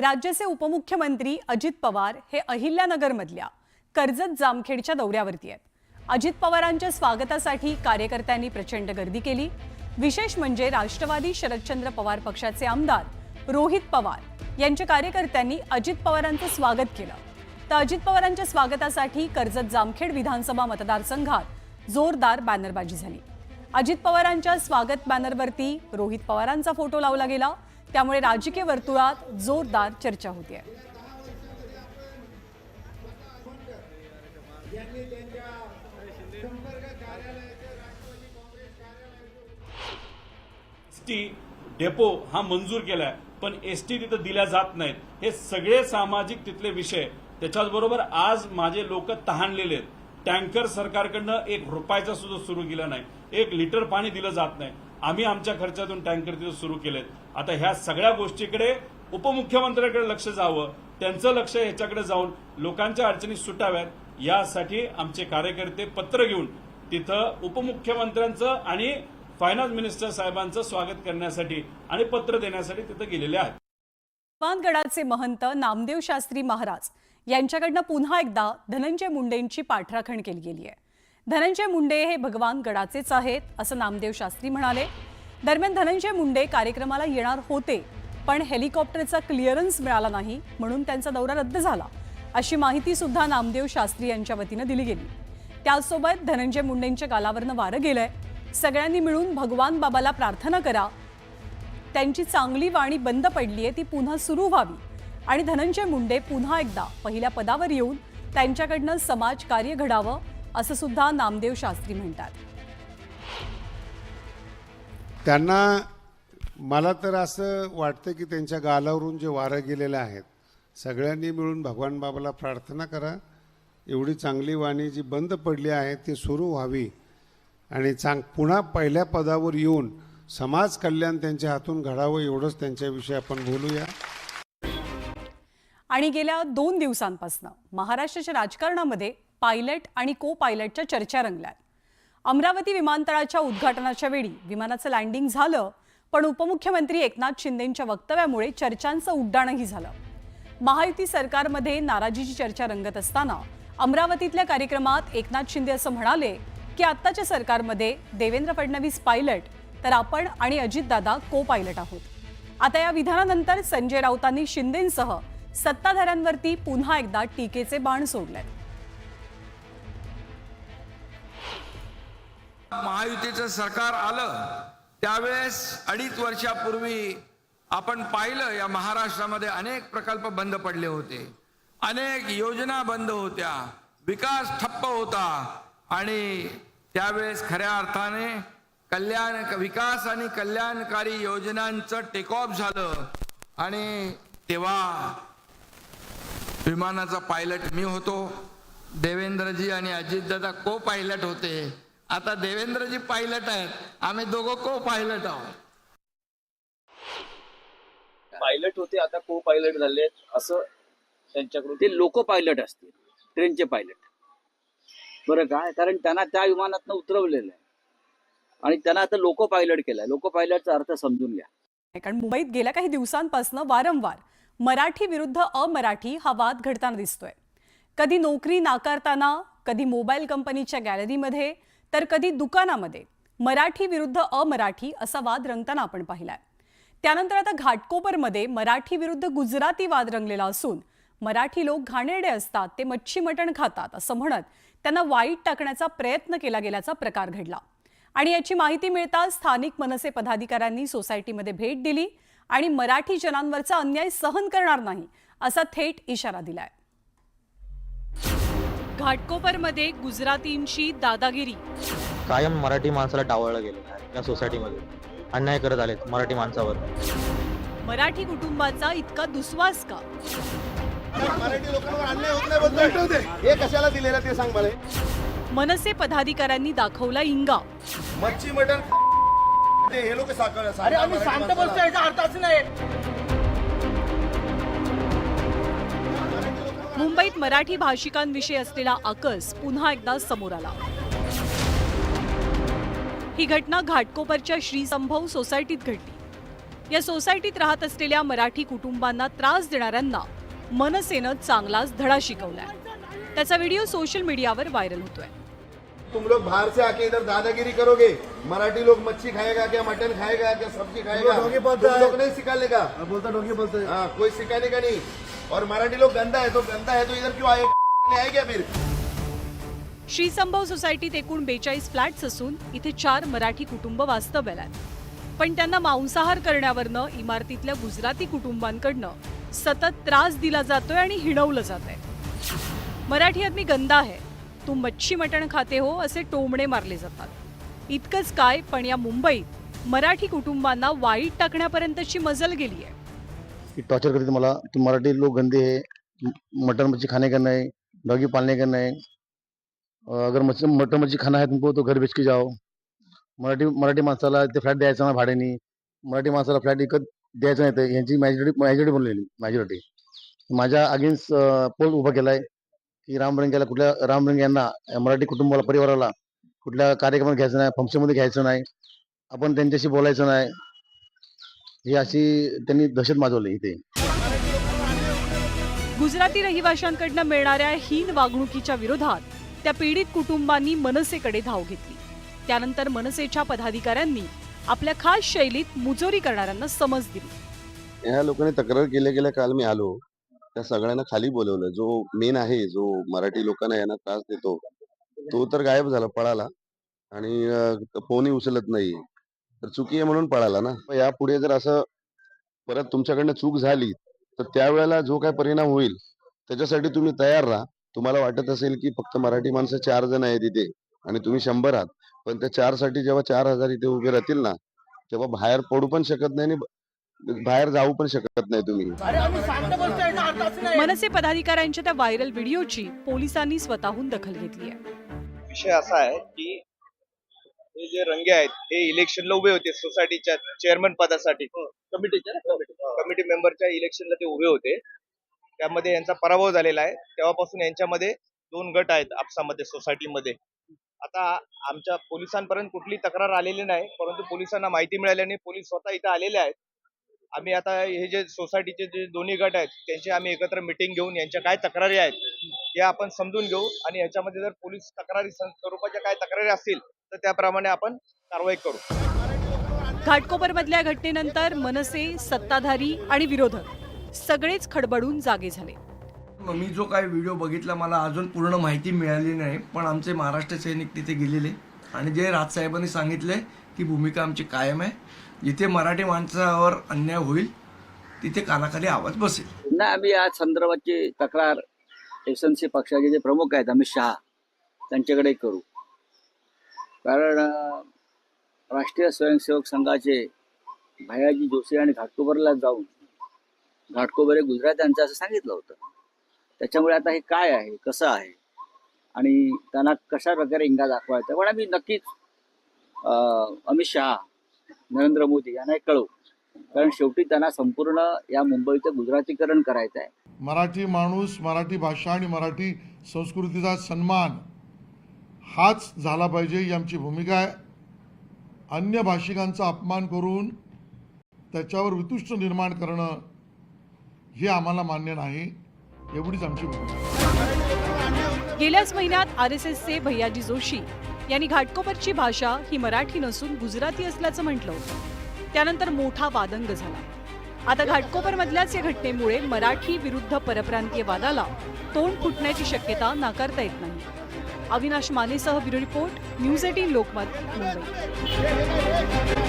राज्याचे उपमुख्यमंत्री अजित पवार हे अहिल्यानगरमधल्या कर्जत जामखेडच्या दौऱ्यावरती आहेत. अजित पवारांच्या स्वागतासाठी कार्यकर्त्यांनी प्रचंड गर्दी केली. विशेष म्हणजे राष्ट्रवादी शरदचंद्र पवार पक्षाचे आमदार रोहित पवार यांच्या कार्यकर्त्यांनी अजित पवारांचं स्वागत केलं. तर अजित पवारांच्या स्वागतासाठी कर्जत जामखेड विधानसभा मतदारसंघात जोरदार बॅनरबाजी झाली. अजित पवारांच्या स्वागत बॅनरवरती रोहित पवारांचा फोटो लावला गेला. त्यामुळे राजकीय वर्तुळात जोरदार चर्चा होती आहे डेपो हा मंजूर केलाय पण एस टी तिथं दिल्या जात नाहीत. हे सगळे सामाजिक तिथले विषय. त्याच्याचबरोबर आज माझे लोक तहानलेले आहेत. टँकर सरकारकडनं एक रुपयाचा सुद्धा सुरू केला नाही. एक लिटर पाणी दिलं जात नाही. आम्ही आमच्या खर्चातून टँकर तिथं सुरू केलेत. आता ह्या सगळ्या गोष्टीकडे उपमुख्यमंत्र्यांकडे लक्ष जावं त्यांचं लक्ष ह्याच्याकडे जाऊन लोकांच्या अडचणी सुटाव्यात यासाठी आमचे कार्यकर्ते पत्र घेऊन तिथं उपमुख्यमंत्र्यांचं आणि फायनान्स मिनिस्टर साहेबांचं स्वागत करण्यासाठी आणि पत्र देण्यासाठी तिथं गेलेले आहेत. पानगडाचे महंत नामदेव शास्त्री महाराज यांच्याकडनं पुन्हा एकदा धनंजय मुंडेंची पाठराखण केली गेली आहे धनंजय मुंडे हे भगवान गडाचेच आहेत असं नामदेव शास्त्री म्हणाले. दरम्यान धनंजय मुंडे कार्यक्रमाला येणार होते पण हेलिकॉप्टरचा क्लिअरन्स मिळाला नाही म्हणून त्यांचा दौरा रद्द झाला अशी माहिती सुद्धा नामदेव शास्त्री यांच्या वतीनं दिली गेली. त्याचसोबत धनंजय मुंडेंच्या गालावरनं वारं गेलंय. सगळ्यांनी मिळून भगवान बाबाला प्रार्थना करा. त्यांची चांगली वाणी बंद पडली आहे ती पुन्हा सुरू व्हावी. आणि धनंजय मुंडे पुन्हा एकदा पहिल्या पदावर येऊन त्यांच्याकडनं समाज कार्य घडावं असं सुद्धा नामदेव शास्त्री म्हणतात. त्यांना मला तर असं वाटतं की त्यांच्या गालावरून जे वारं गेलेलं आहेत सगळ्यांनी मिळून भगवान बाबाला प्रार्थना करा. एवढी चांगली वाणी जी बंद पडली आहे ती सुरू व्हावी. आणि चांग पुन्हा पहिल्या पदावर येऊन समाज कल्याण त्यांच्या हातून घडावं एवढंच त्यांच्याविषयी आपण बोलूया. आणि गेल्या दोन दिवसांपासून महाराष्ट्राच्या राजकारणामध्ये पायलट आणि को पायलटच्या चर्चा रंगल्या. अमरावती विमानतळाच्या उद्घाटनाच्या वेळी विमानाचं लँडिंग झालं पण उपमुख्यमंत्री एकनाथ शिंदेंच्या वक्तव्यामुळे चर्चांचं उड्डाणही झालं. महायुती सरकारमध्ये नाराजीची चर्चा रंगत असताना अमरावतीतल्या कार्यक्रमात एकनाथ शिंदे असं म्हणाले की आत्ताच्या सरकारमध्ये देवेंद्र फडणवीस पायलट तर आपण आणि अजितदादा को पायलट आहोत. आता या विधानानंतर संजय राऊतांनी शिंदेंसह सत्ताधाऱ्यांवरती पुन्हा एकदा टीकेचे बाण सोडले महायुतीचं सरकार आलं त्यावेळेस अडीच वर्षापूर्वी आपण पाहिलं या महाराष्ट्रामध्ये अनेक प्रकल्प बंद पडले होते. अनेक योजना बंद होत्या. विकास ठप्प होता. आणि त्यावेळेस खऱ्या अर्थाने कल्याण विकास आणि कल्याणकारी योजनांचं टेकऑफ झालं. आणि तेव्हा विमानाचा पायलट मी होतो. देवेंद्रजी आणि अजितदादा को पायलट होते. आता देवेंद्रजी पायलट आहेत. आम्ही दोघं को पायलट आहोत. पायलट होते आता को पायलट झाले असं त्यांच्याकडून ते लोको पायलट असतील. ट्रेनचे पायलट. बरं काय कारण त्यांना त्या विमानातनं उतरवलेलं आहे. आणि त्यांना आता लोको पायलट केलाय. लोको पायलटचा अर्थ समजून घ्या. कारण मुंबईत गेल्या काही दिवसांपासून वारंवार मराठी विरुद्ध अमराठी हा वाद घडताना दिसतोय. कधी नोकरी नाकारताना कधी मोबाईल कंपनीच्या गॅलरीमध्ये तर कधी दुकानामध्ये मराठी विरुद्ध अमराठी असा वाद रंगताना आपण पाहिलाय. त्यानंतर आता घाटकोपरमध्ये मराठी विरुद्ध गुजराती वाद रंगलेला असून मराठी लोक घाणेरडे असतात ते मच्छी मटण खातात असं म्हणत त्यांना वाईट टाकण्याचा प्रयत्न केला गेल्याचा प्रकार घडला. आणि याची माहिती मिळताच स्थानिक मनसे पदाधिकाऱ्यांनी सोसायटीमध्ये भेट दिली. आणि मराठी जनांवरचा अन्याय सहन करणार नाही असा थेट इशारा दिलाय. घाटकोपरमध्ये गुजरातींची दादागिरी. कायम मराठी माणसाला डावळलं आहे या सोसायटीमध्ये. अन्याय करत आलेत मराठी माणसावर. मराठी कुटुंबाचा इतका दुस्वास का? मराठी लोकांवर अन्याय होत नाही बोलतोय. हे कशाला दिलेलं ते सांग मला. मनसे पदाधिकाऱ्यांनी दाखवला इंगा. मच्छी मटण ते हे लोक साखर अरे आम्ही शांत बसतो याचा अर्थ असं नाही. मुंबईत मराठी भाषिकांविषयी असलेला आकस पुन्हा एकदा समोर आला. ही घटना घाटकोपरच्या श्रीसंभव सोसायटीत घडली. या सोसायटीत राहत असलेल्या मराठी कुटुंबांना त्रास देणाऱ्यांना मनसेनं चांगलाच धडा शिकवलाय. त्याचा व्हिडिओ सोशल मीडियावर व्हायरल होतोय. तुम लोग बाहर से आके इधर दादागिरी करोगे। मराठी लोग मच्छी खाएगा क्या मटन खाएगा क्या सब्जी खाएगा? तुम लोग नहीं सिखाने का। बोलता डोंगी बोलते हाँ। कोई सिखाने का नहीं। और मराठी लोग गंदा है तो गंदा है तो इधर क्यों आए? आए क्या फिर? श्री संभव सोसायटीत एकूण बेचाळीस फ्लॅट्स असून इथे चार मराठी कुटुंब वास्तव्याला पण त्यांना मांसाहार करण्यावरनं इमारतीतल्या गुजराती कुटुंबांकडनं सतत त्रास दिला जातोय आणि हिणवलं जात आहे मराठी आदमी गंदा आहे. तू मच्छी मटण खाते हो असे टोमणे मारले जातात. इतकंच काय पण या मुंबईत मराठी कुटुंबांना वाईट टाकण्यापर्यंतची मजल गेली आहे टॉर्चर करते मला तू मराठी लोक गंदे आहे. मटन मच्छी खाने का नाही? डॉगी पालने का नहीं? अगर मच्छी मटन मच्छी खाना है तुमको तो घर बेच के जाओ. मराठी मराठी माणसाला ते फ्लॅट द्यायचा ना भाड्याने? मराठी माणसाला फ्लॅट विकत द्यायचं नाही तर यांची मॅजॉरिटी मॅजॉरिटी बनलेली मॅजॉरिटी माझ्या अगेन्स्ट पोल उभा केलाय. की रामरंग्याला कुठल्या रामरंग यांना या मराठी कुटुंबाला परिवाराला कुठल्या कार्यक्रमात घ्यायचं नाही फंक्शनमध्ये घ्यायचं नाही आपण त्यांच्याशी बोलायचं नाही ही अशी त्यांनी दहशत माजवली इथे. गुजराती रहिवाशांकडनं मिळणाऱ्या हीन वागणुकीच्या विरोधात त्या पीडित कुटुंबांनी मनसेकडे धाव घेतली. त्यानंतर मनसेच्या पदाधिकाऱ्यांनी आपल्या खास शैलीत मुजोरी करणाऱ्यांना समज दिली. ह्या लोकांनी तक्रार केल्या गेल्या काल मी आलो. त्या सगळ्यांना खाली बोलवलं. जो मेन आहे जो मराठी लोकांना यांना त्रास देतो तो तर गायब झाला पळाला. आणि फोनही उचलत नाही. तर चुकी आहे म्हणून पळाला ना. यापुढे जर असं परत तुमच्याकडनं चूक झाली तर त्यावेळेला जो काय परिणाम होईल त्याच्यासाठी तुम्ही तयार राहा. तुम्हाला वाटत असेल की फक्त मराठी माणसं चार जण आहेत इथे आणि तुम्ही शंभर आहात. पण त्या चारसाठी जेव्हा चार हजार इथे उभे राहतील ना तेव्हा बाहेर पडू पण शकत नाही आणि बाहेर जाऊ पण शकत नाही तुम्ही. मनसे पदाधिकाऱ्यांच्या त्या व्हायरल व्हिडिओची पोलिसांनी स्वतःहून दखल घेतली आहे. विषय असा आहे की हे जे रंगे आहेत हे इलेक्शनला उभे होते. सोसायटीच्या चेअरमन पदासाठी. कमिटीच्या कमिटी मेंबरच्या इलेक्शनला ते उभे होते. त्यामध्ये यांचा पराभव झालेला आहे. तेव्हापासून यांच्यामध्ये दोन गट आहेत आपसामध्ये सोसायटीमध्ये. आता आमच्या पोलिसांपर्यंत कुठली तक्रार आलेली नाही परंतु पोलिसांना माहिती मिळाल्याने पोलीस स्वतः इथे आलेले आहेत. आम्ही आता हे जे सोसायटीचे जे दोन्ही गट आहेत त्यांची आम्ही एकत्र मिटिंग घेऊन यांच्या काय तक्रारी आहेत या आपण समजून घेऊ आणि याच्यामध्ये जर पोलीस तक्रारी स्वरूपाच्या काय तक्रारी असतील तर त्याप्रमाणे आपण कारवाई करू. घाटकोपरमधल्या घटनेनंतर मनसे सत्ताधारी आणि विरोधक सगळेच खडबडून जागे झाले. मी जो काय व्हिडिओ बघितला मला अजून पूर्ण माहिती मिळाली नाही पण आमचे महाराष्ट्र सैनिक तिथे गेलेले. आणि जे राजसाहेबांनी सांगितले की भूमिका आमची कायम आहे. जिथे मराठी माणसावर अन्याय होईल तिथे कानाखाली आवाज बसेल. नाही आम्ही या संदर्भाची तक्रार एस एन सी पक्षाचे जे प्रमुख आहेत अमित शहा त्यांच्याकडे करू. कारण राष्ट्रीय स्वयंसेवक संघाचे भयाजी जोशी आणि घाटकोबरला जाऊन घाटकोबर हे गुजरात्यांचं असं सांगितलं होतं. त्याच्यामुळे आता हे काय आहे कसं आहे आणि त्यांना कशा प्रकारे इंगा दाखवायचा पण आम्ही नक्कीच अमित शहा नरेंद्र मोदी यांना कळवू. कारण शेवटी त्यांना संपूर्ण या मुंबईचं गुजरातीकरण करायचं आहे. मराठी माणूस मराठी भाषा आणि मराठी संस्कृतीचा सन्मान हाच झाला पाहिजे ही आमची भूमिका आहे. अन्य भाषिकांचा अपमान करून त्याच्यावर वितुष्ट निर्माण करणं हे आम्हाला मान्य नाही. एवढीच आमची भूमिका. गेल्याच महिन्यात आर एस एसचे भैयाजी जोशी यांनी घाटकोपरची भाषा ही मराठी नसून गुजराती असल्याचं म्हटलं होतं. त्यानंतर मोठा वादंग झाला. आता घाटकोपरमधल्याच या घटनेमुळे मराठी विरुद्ध परप्रांतीय वादाला तोंड फुटण्याची शक्यता नाकारता येत नाही. Avinash मानेसह bureau report news eighteen Lokmat Mumbai.